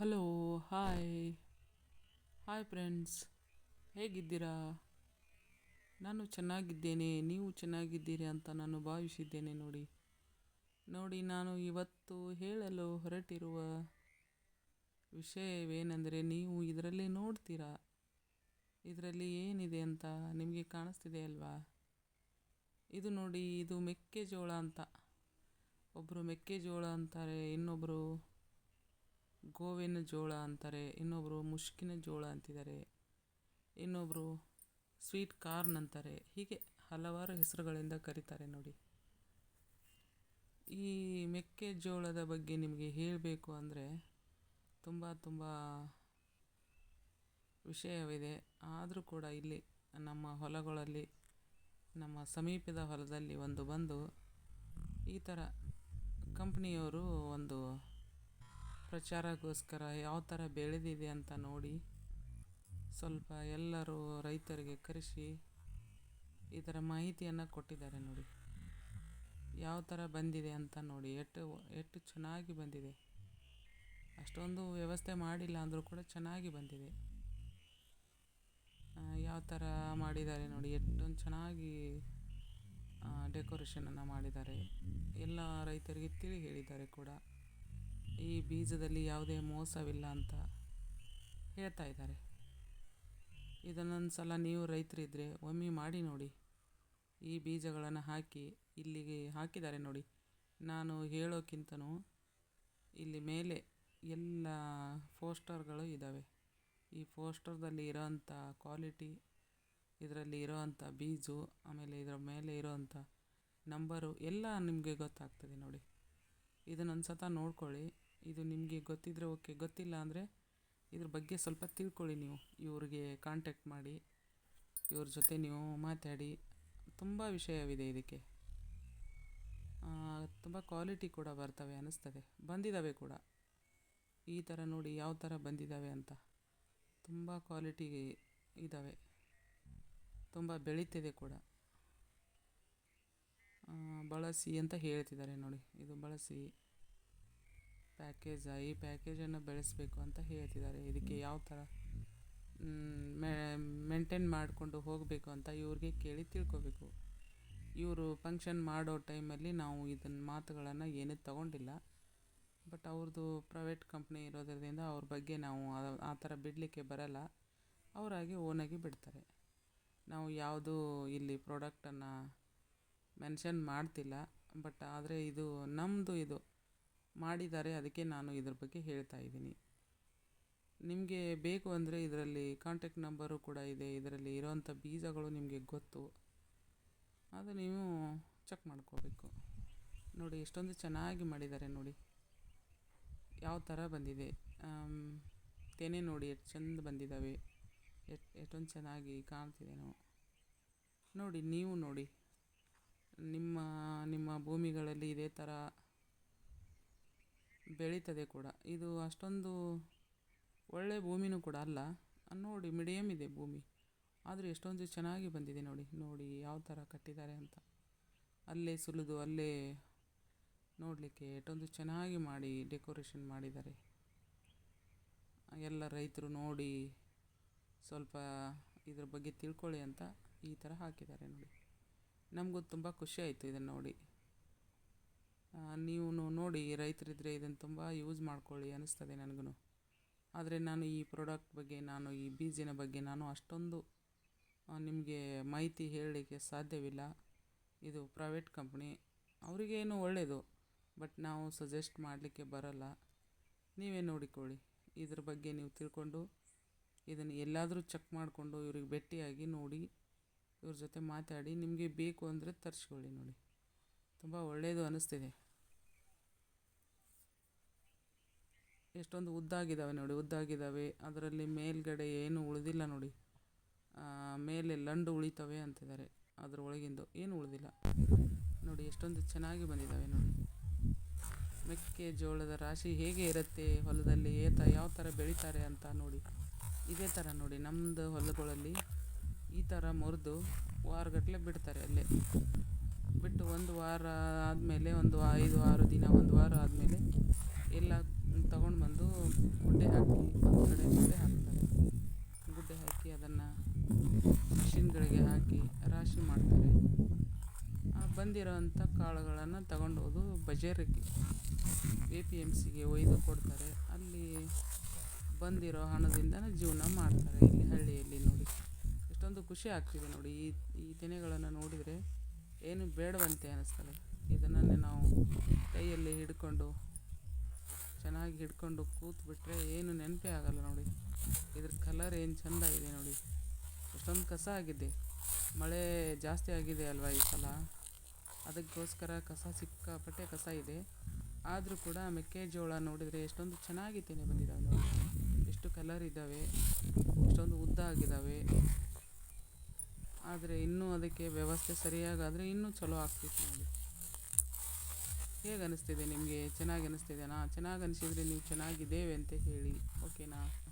Hello, hi. Hi friends. ಹೇಗಿದ್ದೀರಾ? ನಾನು ಚೆನ್ನಾಗಿದ್ದೇನೆ. ನೀವು ಚೆನ್ನಾಗಿದ್ದೀರಿ ಅಂತ ನಾನು ಭಾವಿಸಿದ್ದೇನೆ ನೋಡಿ. ನೋಡಿ, ನಾನು ಇವತ್ತು ಹೇಳಲು ಹೊರಟಿರುವ ವಿಷಯವೇನೆಂದರೆ ನೀವು ಇದರಲ್ಲಿ ನೋಡ್ತೀರಾ? ಇದರಲ್ಲಿ ಏನಿದೆ ಅಂತ ನಿಮಗೆ ಕಾಣಿಸ್ತಿದೆ ಅಲ್ವಾ? ಇದು ನೋಡಿ, ಇದು ಮೆಕ್ಕೆಜೋಳ ಅಂತ. ಒಬ್ಬರು ಮೆಕ್ಕೆಜೋಳ ಅಂತಾರೆ ಇನ್ನೊಬ್ಬರು ಗೋವಿನ ಜೋಳ ಅಂತಾರೆ ಇನ್ನೊಬ್ಬರು ಮುಷ್ಕಿನ ಜೋಳ ಅಂತಿದ್ದಾರೆ ಇನ್ನೊಬ್ಬರು ಸ್ವೀಟ್ ಕಾರ್ನ್ ಅಂತಾರೆ, ಹೀಗೆ ಹಲವಾರು ಹೆಸರುಗಳಿಂದ ಕರೀತಾರೆ ನೋಡಿ. ಈ ಮೆಕ್ಕೆಜೋಳದ ಬಗ್ಗೆ ನಿಮಗೆ ಹೇಳಬೇಕು ಅಂದರೆ ತುಂಬ ತುಂಬ ವಿಷಯವಿದೆ. ಆದರೂ ಕೂಡ ಇಲ್ಲಿ ನಮ್ಮ ಹೊಲಗಳಲ್ಲಿ, ನಮ್ಮ ಸಮೀಪದ ಹೊಲದಲ್ಲಿ ಒಂದು ಬಂದು ಈ ಥರ ಕಂಪ್ನಿಯವರು ಒಂದು ಪ್ರಚಾರಕ್ಕೋಸ್ಕರ ಯಾವ ಥರ ಬೆಳೆದಿದೆ ಅಂತ ನೋಡಿ ಸ್ವಲ್ಪ ಎಲ್ಲರೂ ರೈತರಿಗೆ ಕರೆಸಿ ಈ ಥರ ಮಾಹಿತಿಯನ್ನು ಕೊಟ್ಟಿದ್ದಾರೆ ನೋಡಿ. ಯಾವ ಥರ ಬಂದಿದೆ ಅಂತ ನೋಡಿ. ಎಷ್ಟು ಎಷ್ಟು ಚೆನ್ನಾಗಿ ಬಂದಿದೆ. ಅಷ್ಟೊಂದು ವ್ಯವಸ್ಥೆ ಮಾಡಿಲ್ಲ ಅಂದರೂ ಕೂಡ ಚೆನ್ನಾಗಿ ಬಂದಿದೆ. ಯಾವ ಥರ ಮಾಡಿದ್ದಾರೆ ನೋಡಿ. ಎಷ್ಟೊಂದು ಚೆನ್ನಾಗಿ ಡೆಕೋರೇಷನನ್ನು ಮಾಡಿದ್ದಾರೆ. ಎಲ್ಲ ರೈತರಿಗೆ ತಿಳಿ ಹೇಳಿದ್ದಾರೆ ಕೂಡ. ಈ ಬೀಜದಲ್ಲಿ ಯಾವುದೇ ಮೋಸವಿಲ್ಲ ಅಂತ ಹೇಳ್ತಾ ಇದ್ದಾರೆ. ಇದನ್ನೊಂದು ಸಲ ನೀವು ರೈತರಿದ್ದರೆ ಒಮ್ಮೆ ಮಾಡಿ ನೋಡಿ. ಈ ಬೀಜಗಳನ್ನು ಹಾಕಿ ಇಲ್ಲಿಗೆ ಹಾಕಿದ್ದಾರೆ ನೋಡಿ. ನಾನು ಹೇಳೋಕ್ಕಿಂತನೂ ಇಲ್ಲಿ ಮೇಲೆ ಎಲ್ಲ ಪೋಸ್ಟರ್ಗಳು ಇದ್ದಾವೆ. ಈ ಪೋಸ್ಟರ್ದಲ್ಲಿ ಇರೋವಂಥ ಕ್ವಾಲಿಟಿ, ಇದರಲ್ಲಿ ಇರೋವಂಥ ಬೀಜು, ಆಮೇಲೆ ಇದರ ಮೇಲೆ ಇರೋವಂಥ ನಂಬರು ಎಲ್ಲ ನಿಮಗೆ ಗೊತ್ತಾಗ್ತದೆ ನೋಡಿ. ಇದನ್ನೊಂದು ಸತ ನೋಡ್ಕೊಳ್ಳಿ. ಇದು ನಿಮಗೆ ಗೊತ್ತಿದ್ದರೆ ಓಕೆ. ಗೊತ್ತಿಲ್ಲ ಅಂದರೆ ಇದ್ರ ಬಗ್ಗೆ ಸ್ವಲ್ಪ ತಿಳ್ಕೊಳ್ಳಿ ನೀವು. ಇವ್ರಿಗೆ ಕಾಂಟ್ಯಾಕ್ಟ್ ಮಾಡಿ. ಇವ್ರ ಜೊತೆ ನೀವು ಮಾತಾಡಿ. ತುಂಬ ವಿಷಯವಿದೆ ಇದಕ್ಕೆ. ತುಂಬ ಕ್ವಾಲಿಟಿ ಕೂಡ ಬರ್ತವೆ ಅನ್ನಿಸ್ತದೆ. ಬಂದಿದ್ದಾವೆ ಕೂಡ. ಈ ಥರ ನೋಡಿ ಯಾವ ಥರ ಬಂದಿದ್ದಾವೆ ಅಂತ. ತುಂಬ ಕ್ವಾಲಿಟಿ ಇದ್ದಾವೆ ತುಂಬ ಬೆಳೀತಿದೆ ಕೂಡ. ಬಳಸಿ ಅಂತ ಹೇಳ್ತಿದ್ದಾರೆ ನೋಡಿ. ಇದು ಬಳಸಿ ಪ್ಯಾಕೇಜ ಈ ಪ್ಯಾಕೇಜನ್ನು ಬೆಳೆಸಬೇಕು ಅಂತ ಹೇಳ್ತಿದ್ದಾರೆ. ಇದಕ್ಕೆ ಯಾವ ಥರ ಮೇಂಟೈನ್ ಮಾಡಿಕೊಂಡು ಹೋಗಬೇಕು ಅಂತ ಇವ್ರಿಗೆ ಕೇಳಿ ತಿಳ್ಕೊಬೇಕು. ಇವರು ಫಂಕ್ಷನ್ ಮಾಡೋ ಟೈಮಲ್ಲಿ ನಾವು ಇದನ್ನ ಮಾತುಗಳನ್ನು ಏನೂ ತಗೊಂಡಿಲ್ಲ. ಬಟ್ ಅವ್ರದ್ದು ಪ್ರೈವೇಟ್ ಕಂಪ್ನಿ ಇರೋದ್ರಿಂದ ಅವ್ರ ಬಗ್ಗೆ ನಾವು ಆ ಥರ ಬಿಡಲಿಕ್ಕೆ ಬರಲ್ಲ. ಅವರಾಗಿ ಓನಾಗಿ ಬಿಡ್ತಾರೆ. ನಾವು ಯಾವುದೂ ಇಲ್ಲಿ ಪ್ರಾಡಕ್ಟನ್ನು ಮೆನ್ಷನ್ ಮಾಡ್ತಿಲ್ಲ ಬಟ್ ಆದರೆ ಇದು ನಮ್ಮದು ಇದು. ಮಾಡಿದ್ದಾರೆ, ಅದಕ್ಕೆ ನಾನು ಇದ್ರ ಬಗ್ಗೆ ಹೇಳ್ತಾ ಇದ್ದೀನಿ. ನಿಮಗೆ ಬೇಕು ಅಂದರೆ ಇದರಲ್ಲಿ ಕಾಂಟ್ಯಾಕ್ಟ್ ನಂಬರು ಕೂಡ ಇದೆ, ಇದರಲ್ಲಿ ಇರೋವಂಥ ಬೀಜಗಳು ನಿಮಗೆ ಗೊತ್ತು. ಅದು ನೀವು ಚೆಕ್ ಮಾಡ್ಕೋಬೇಕು. ನೋಡಿ, ಎಷ್ಟೊಂದು ಚೆನ್ನಾಗಿ ಮಾಡಿದ್ದಾರೆ ನೋಡಿ. ಯಾವ ಥರ ಬಂದಿದೆ? ತೆನೆ ನೋಡಿ, ಎಷ್ಟು ಚೆಂದ ಬಂದಿದ್ದಾವೆ. ಎಷ್ಟು, ಎಷ್ಟೊಂದು ಚೆನ್ನಾಗಿ ಕಾಣ್ತಿದೆ ನೋಡಿ, ನೀವು ನೋಡಿ. ನಿಮ್ಮ ನಿಮ್ಮ ಭೂಮಿಗಳಲ್ಲಿ ಇದೇ ಥರ ಬೆಳೀತದೆ ಕೂಡ. ಇದು ಅಷ್ಟೊಂದು ಒಳ್ಳೆ ಭೂಮಿನೂ ಕೂಡ ಅಲ್ಲ. ನೋಡಿ ಮೀಡಿಯಮ್ ಇದೆ ಭೂಮಿ. ಆದರೆ ಎಷ್ಟೊಂದು ಚೆನ್ನಾಗಿ ಬಂದಿದೆ ನೋಡಿ. ನೋಡಿ ಯಾವ ಥರ ಕಟ್ಟಿದ್ದಾರೆ ಅಂತ. ಅಲ್ಲೇ ಸುಲಿದು, ಅಲ್ಲೇ ನೋಡಲಿಕ್ಕೆ ಎಷ್ಟೊಂದು ಚೆನ್ನಾಗಿ ಮಾಡಿ ಡೆಕೋರೇಷನ್ ಮಾಡಿದ್ದಾರೆ. ಎಲ್ಲ ರೈತರು ನೋಡಿ ಸ್ವಲ್ಪ ಇದ್ರ ಬಗ್ಗೆ ತಿಳ್ಕೊಳ್ಳಿ ಅಂತ ಈ ಥರ ಹಾಕಿದ್ದಾರೆ ನೋಡಿ. ನಮಗೂ ತುಂಬ ಖುಷಿ ಆಯಿತು ಇದನ್ನು ನೋಡಿ. ನೀವು ನೋಡಿ ರೈತರಿದ್ದರೆ ಇದನ್ನು ತುಂಬ ಯೂಸ್ ಮಾಡ್ಕೊಳ್ಳಿ ಅನ್ನಿಸ್ತದೆ ನನಗೂ ಆದರೆ ನಾನು ಈ ಪ್ರಾಡಕ್ಟ್ ಬಗ್ಗೆ, ನಾನು ಈ ಬೀಜಿನ ಬಗ್ಗೆ ನಾನು ಅಷ್ಟೊಂದು ನಿಮಗೆ ಮಾಹಿತಿ ಹೇಳಲಿಕ್ಕೆ ಸಾಧ್ಯವಿಲ್ಲ. ಇದು ಪ್ರೈವೇಟ್ ಕಂಪ್ನಿ ಅವರಿಗೇನು ಒಳ್ಳೆಯದು ಬಟ್ ನಾವು ಸಜೆಸ್ಟ್ ಮಾಡಲಿಕ್ಕೆ ಬರಲ್ಲ. ನೀವೇ ನೋಡಿಕೊಳ್ಳಿ. ಇದ್ರ ಬಗ್ಗೆ ನೀವು ತಿಳ್ಕೊಂಡು, ಇದನ್ನು ಎಲ್ಲಾದರೂ ಚೆಕ್ ಮಾಡಿಕೊಂಡು, ಇವ್ರಿಗೆ ಭೇಟಿಯಾಗಿ ನೋಡಿ. ಇವ್ರ ಜೊತೆ ಮಾತಾಡಿ ನಿಮಗೆ ಬೇಕು ಅಂದರೆ ತರಿಸ್ಕೊಳ್ಳಿ ನೋಡಿ. ತುಂಬ ಒಳ್ಳೆಯದು ಅನ್ನಿಸ್ತಿದೆ ಎಷ್ಟೊಂದು ಉದ್ದಾಗಿದ್ದಾವೆ ನೋಡಿ ಉದ್ದಾಗಿದ್ದಾವೆ ಅದರಲ್ಲಿ ಮೇಲ್ಗಡೆ ಏನು ಉಳಿದಿಲ್ಲ ನೋಡಿ. ಮೇಲೆ ಲಂಡು ಉಳಿತವೆ ಅಂತಿದ್ದಾರೆ ಅದ್ರ ಒಳಗಿಂದು ಏನು ಉಳಿದಿಲ್ಲ. ನೋಡಿ ಎಷ್ಟೊಂದು ಚೆನ್ನಾಗಿ ಬಂದಿದ್ದಾವೆ ನೋಡಿ. ಮೆಕ್ಕೆಜೋಳದ ರಾಶಿ ಹೇಗೆ ಇರುತ್ತೆ, ಹೊಲದಲ್ಲಿ ಏತ ಯಾವ ಥರ ಬೆಳೀತಾರೆ ಅಂತ ನೋಡಿ. ಇದೇ ಥರ ನೋಡಿ ನಮ್ಮದು ಹೊಲಗಳಲ್ಲಿ ಈ ಥರ ಮುರಿದು ವಾರಗಟ್ಟಲೆ ಬಿಡ್ತಾರೆ ಅಲ್ಲೇ. ಬಿಟ್ಟು ಒಂದು ವಾರ ಆದಮೇಲೆ ಒಂದು ಐದು, ಆರು ದಿನ, ಒಂದು ವಾರ ಆದಮೇಲೆ ಎಲ್ಲ ತಗೊಂಡು ಬಂದು ಗುಡ್ಡೆ ಹಾಕಿ, ಒಂದು ಕಡೆ ಗುಡ್ಡೆ ಹಾಕ್ತಾರೆ. ಗುಡ್ಡೆ ಹಾಕಿ ಅದನ್ನು ಮಿಷಿನ್ಗಳಿಗೆ ಹಾಕಿ ರಾಶಿ ಮಾಡ್ತಾರೆ. ಆ ಬಂದಿರೋವಂಥ ಕಾಳುಗಳನ್ನು ತಗೊಂಡೋದು ಬಜಾರಿಗೆ. ಎ ಪಿ ಎಂ ಸಿಗೆ ಒಯ್ದು ಕೊಡ್ತಾರೆ. ಅಲ್ಲಿ ಬಂದಿರೋ ಹಣದಿಂದ ಜೀವನ ಮಾಡ್ತಾರೆ ಇಲ್ಲಿ ಹಳ್ಳಿಯಲ್ಲಿ ನೋಡಿ. ಎಷ್ಟೊಂದು ಖುಷಿ ಆಗ್ತಿದೆ ನೋಡಿ. ಈ ಈ ತೆನೆಗಳನ್ನು ನೋಡಿದರೆ ಏನು ಬೇಡವಂತೆ ಅನ್ನಿಸ್ತದೆ ಇದನ್ನೇ ನಾವು ಕೈಯಲ್ಲಿ ಹಿಡ್ಕೊಂಡು, ಚೆನ್ನಾಗಿ ಹಿಡ್ಕೊಂಡು ಕೂತ್ಬಿಟ್ರೆ ಏನು ನೆನಪೇ ಆಗಲ್ಲ ನೋಡಿ. ಇದ್ರ ಕಲರ್ ಏನು ಚೆಂದ ಇದೆ ನೋಡಿ. ಎಷ್ಟೊಂದು ಕಸ ಆಗಿದೆ. ಮಳೆ ಜಾಸ್ತಿ ಆಗಿದೆ ಅಲ್ವಾ ಈ ಸಲ? ಅದಕ್ಕೋಸ್ಕರ ಕಸ ಸಿಕ್ಕಾಪಟ್ಟೆ ಕಸ ಇದೆ. ಆದರೂ ಕೂಡ ಮೆಕ್ಕೆಜೋಳ ನೋಡಿದರೆ ಎಷ್ಟೊಂದು ಚೆನ್ನಾಗಿ ತೆನೆ ಬಂದಿದ್ದಾವೆ ನೋಡಿ. ಎಷ್ಟು ಕಲರ್ ಇದ್ದಾವೆ ಎಷ್ಟೊಂದು ಉದ್ದ ಆಗಿದ್ದಾವೆ ಆದರೆ ಇನ್ನೂ ಅದಕ್ಕೆ ವ್ಯವಸ್ಥೆ ಸರಿಯಾಗಾದರೆ ಇನ್ನೂ ಚಲೋ ಆಗ್ತಿತ್ತು ನೋಡಿ. ಹೇಗೆ ಅನ್ನಿಸ್ತಿದೆ ನಿಮಗೆ? ಚೆನ್ನಾಗಿ ಅನ್ನಿಸ್ತಿದೆನಾ ಚೆನ್ನಾಗಿ ಅನಿಸಿದರೆ ನೀವು ಚೆನ್ನಾಗಿದ್ದೇವೆ ಅಂತ ಹೇಳಿ. ಓಕೆನಾ?